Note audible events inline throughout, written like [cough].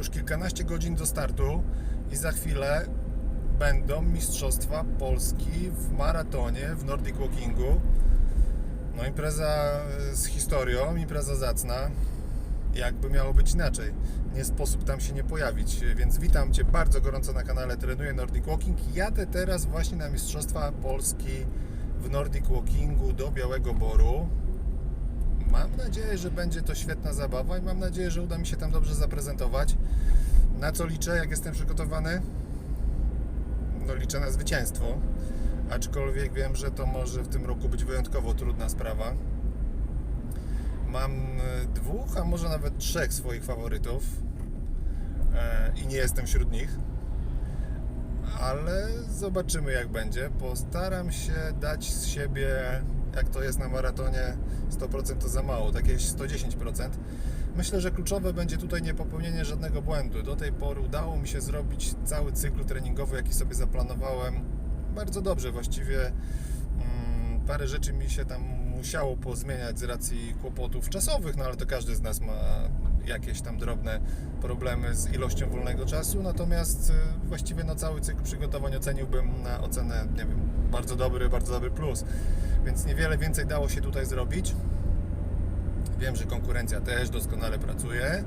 już kilkanaście godzin do startu i za chwilę będą Mistrzostwa Polski w maratonie, w Nordic Walkingu. No impreza y, z historią, impreza zacna. Jakby miało być inaczej. Nie sposób tam się nie pojawić. Więc witam Cię bardzo gorąco na kanale Trenuję Nordic Walking. Jadę teraz właśnie na Mistrzostwa Polski w Nordic Walkingu do Białego Boru. Mam nadzieję, że będzie to świetna zabawa i mam nadzieję, że uda mi się tam dobrze zaprezentować. Na co liczę, jak jestem przygotowany? No liczę na zwycięstwo. Aczkolwiek wiem, że to może w tym roku być wyjątkowo trudna sprawa. Mam e, dwóch, a może nawet trzech swoich faworytów e, i nie jestem wśród nich. Ale zobaczymy jak będzie. Postaram się dać z siebie, jak to jest na maratonie, 100% to za mało, takie 110%. Myślę, że kluczowe będzie tutaj nie popełnienie żadnego błędu. Do tej pory udało mi się zrobić cały cykl treningowy, jaki sobie zaplanowałem. Bardzo dobrze, właściwie mm, parę rzeczy mi się tam musiało pozmieniać z racji kłopotów czasowych, no ale to każdy z nas ma jakieś tam drobne problemy z ilością wolnego czasu, natomiast y, właściwie no cały cykl przygotowań oceniłbym na ocenę, nie wiem, bardzo dobry, bardzo dobry plus, więc niewiele więcej dało się tutaj zrobić. Wiem, że konkurencja też doskonale pracuje. E,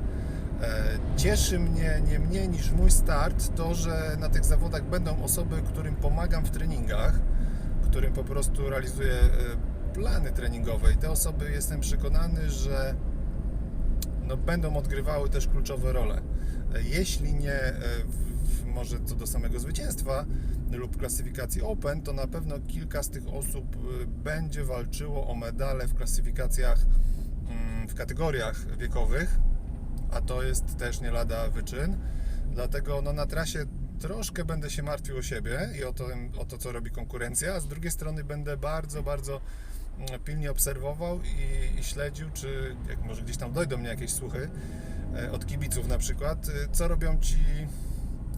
Cieszy mnie nie mniej niż mój start to, że na tych zawodach będą osoby, którym pomagam w treningach, którym po prostu realizuję e, plany treningowe i te osoby jestem przekonany, że no, będą odgrywały też kluczowe role. Jeśli nie e, w, może co do samego zwycięstwa lub klasyfikacji Open, to na pewno kilka z tych osób e, będzie walczyło o medale w klasyfikacjach mm, w kategoriach wiekowych, a to jest też nie lada wyczyn. Dlatego no, na trasie troszkę będę się martwił o siebie i o to, o to, co robi konkurencja, a z drugiej strony będę bardzo, bardzo pilnie obserwował i, i śledził, czy jak może gdzieś tam dojdą mnie jakieś słuchy e, od kibiców na przykład, e, co robią ci,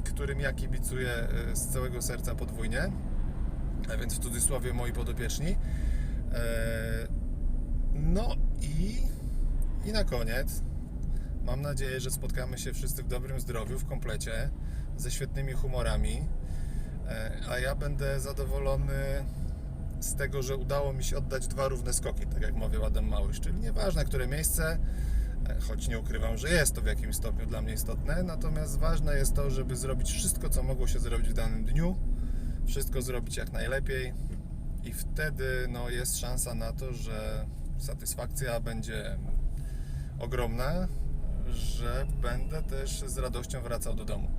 którym ja kibicuję e, z całego serca podwójnie, a więc w cudzysłowie moi podopieczni. No i, i na koniec mam nadzieję, że spotkamy się wszyscy w dobrym zdrowiu, w komplecie, ze świetnymi humorami, a ja będę zadowolony z tego, że udało mi się oddać dwa równe skoki, tak jak mówił Adam Małysz, czyli nieważne, które miejsce, e, choć nie ukrywam, że jest to w jakimś stopniu dla mnie istotne, natomiast ważne jest to, żeby zrobić wszystko, co mogło się zrobić w danym dniu, wszystko zrobić jak najlepiej i wtedy no, jest szansa na to, że satysfakcja będzie ogromna, że będę też z radością wracał do domu.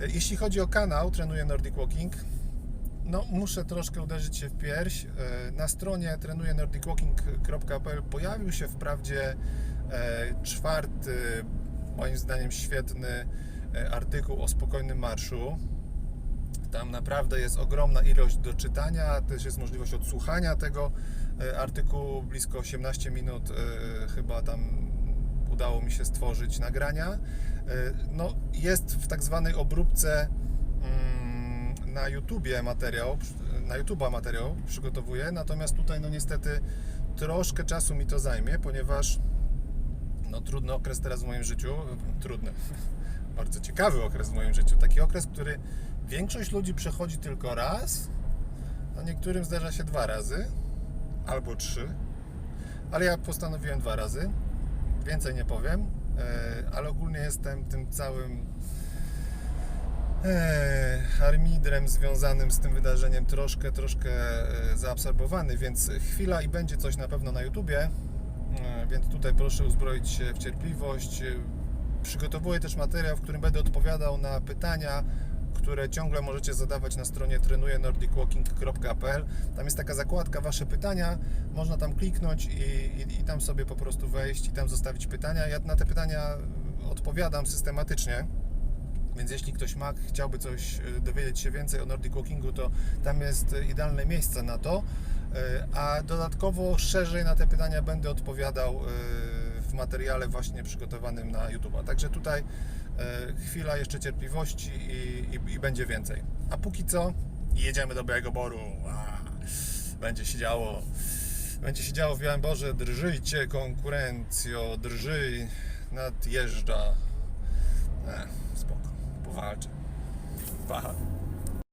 E, Jeśli chodzi o kanał Trenuję Nordic Walking, no muszę troszkę uderzyć się w pierś. E, Na stronie trenujennordicwalking.pl pojawił się wprawdzie e, czwarty, moim zdaniem świetny e, artykuł o spokojnym marszu. Tam naprawdę jest ogromna ilość do czytania, też jest możliwość odsłuchania tego artykułu, blisko 18 minut chyba tam udało mi się stworzyć nagrania. No, jest w tak zwanej obróbce mm, na YouTubie materiał, na YouTube'a materiał przygotowuję, natomiast tutaj no niestety troszkę czasu mi to zajmie, ponieważ no trudny okres teraz w moim życiu, trudny, [laughs] bardzo ciekawy okres w moim życiu, taki okres, który większość ludzi przechodzi tylko raz, a niektórym zdarza się dwa razy, albo trzy, ale ja postanowiłem dwa razy, więcej nie powiem, e, ale ogólnie jestem tym całym harmidrem związanym z tym wydarzeniem troszkę, troszkę e, zaabsorbowany, więc chwila i będzie coś na pewno na YouTubie, e, więc tutaj proszę uzbroić się w cierpliwość. E, Przygotowuję też materiał, w którym będę odpowiadał na pytania, które ciągle możecie zadawać na stronie trenujennordicwalking.pl. Tam jest taka zakładka Wasze pytania, można tam kliknąć i, i, i tam sobie po prostu wejść i tam zostawić pytania. Ja na te pytania odpowiadam systematycznie. Więc jeśli ktoś ma, chciałby coś e, dowiedzieć się więcej o Nordic Walkingu, to tam jest e, idealne miejsce na to. E, A dodatkowo szerzej na te pytania będę odpowiadał w materiale właśnie przygotowanym na YouTube. Także tutaj chwila jeszcze cierpliwości i, i, i będzie więcej. A póki co jedziemy do Białego Boru. Będzie się działo. Będzie się działo w Białym Borze. Drżyjcie konkurencjo, drżyj, nadjeżdża E, spoko, But. war